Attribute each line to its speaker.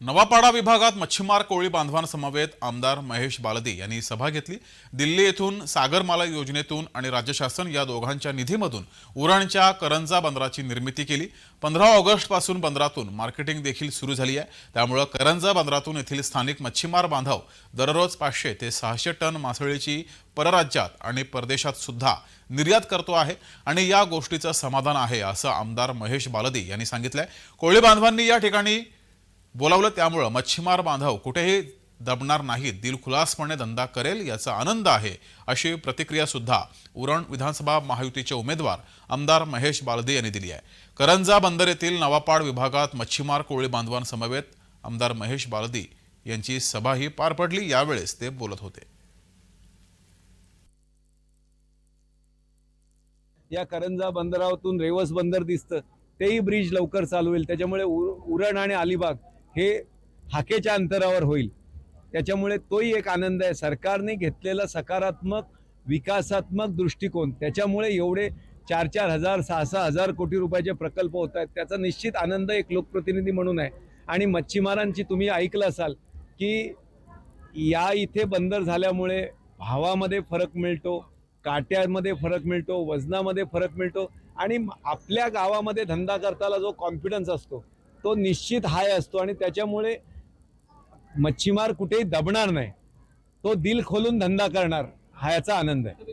Speaker 1: नवापाडा विभागात मच्छीमार कोळी बांधवांसमवेत आमदार महेश बालदी यांनी सभा घेतली. दिल्ली येथून सागरमाला योजनेतून आणि राज्य शासन या दोघांच्या निधीमधून उरणच्या करंजा बंदराची निर्मिती केली. पंधरा ऑगस्टपासून बंदरातून मार्केटिंग देखील सुरू झाली आहे. त्यामुळं करंजा बंदरातून येथील स्थानिक मच्छीमार बांधव दररोज पाचशे ते सहाशे टन मासळीची परराज्यात आणि परदेशात सुद्धा निर्यात करतो आहे आणि या गोष्टीचं समाधान आहे असं आमदार महेश बालदी यांनी सांगितलंय. कोळी बांधवांनी या ठिकाणी बोलावलं त्यामुळं मच्छीमार बांधव कुठेही दबणार नाहीत दिलखुलासपणे धंदा करेल याचा आनंद आहे अशी प्रतिक्रिया सुद्धा उरण विधानसभा महायुतीचे उमेदवार आमदार महेश बालदे यांनी दिली आहे. करंजा बंदर येथील नवापाड विभागात मच्छीमार कोळी बांधवांसमवेत आमदार महेश बालदी यांची सभाही पार पडली. यावेळेस ते बोलत होते.
Speaker 2: या करंजा बंदरातून रेवस बंदर दिसतं. तेही ब्रिज लवकर चालू होईल त्याच्यामुळे उरण आणि अलिबाग हे हाकेच्या अंतरावर होईल. त्याच्यामुळे तोही एक आनंद आहे. सरकारने घेतलेला सकारात्मक विकासात्मक दृष्टिकोन त्याच्यामुळे एवढे चार चार हजार सहा सहा हजार कोटी रुपयाचे प्रकल्प होत आहेत त्याचा निश्चित आनंद एक लोकप्रतिनिधी म्हणून आहे. आणि मच्छीमारांची तुम्ही ऐकलं असाल की या इथे बंदर झाल्यामुळे भावामध्ये फरक मिळतो काट्यामध्ये फरक मिळतो वजनामध्ये फरक मिळतो आणि आपल्या गावामध्ये धंदा करताना जो कॉन्फिडन्स असतो तो निश्चित हाय असतो आणि त्याच्यामुळे मच्छीमार कुठेही दबणार नाही. तो दिल खोलून धंदा करणार हा याचा आनंद आहे.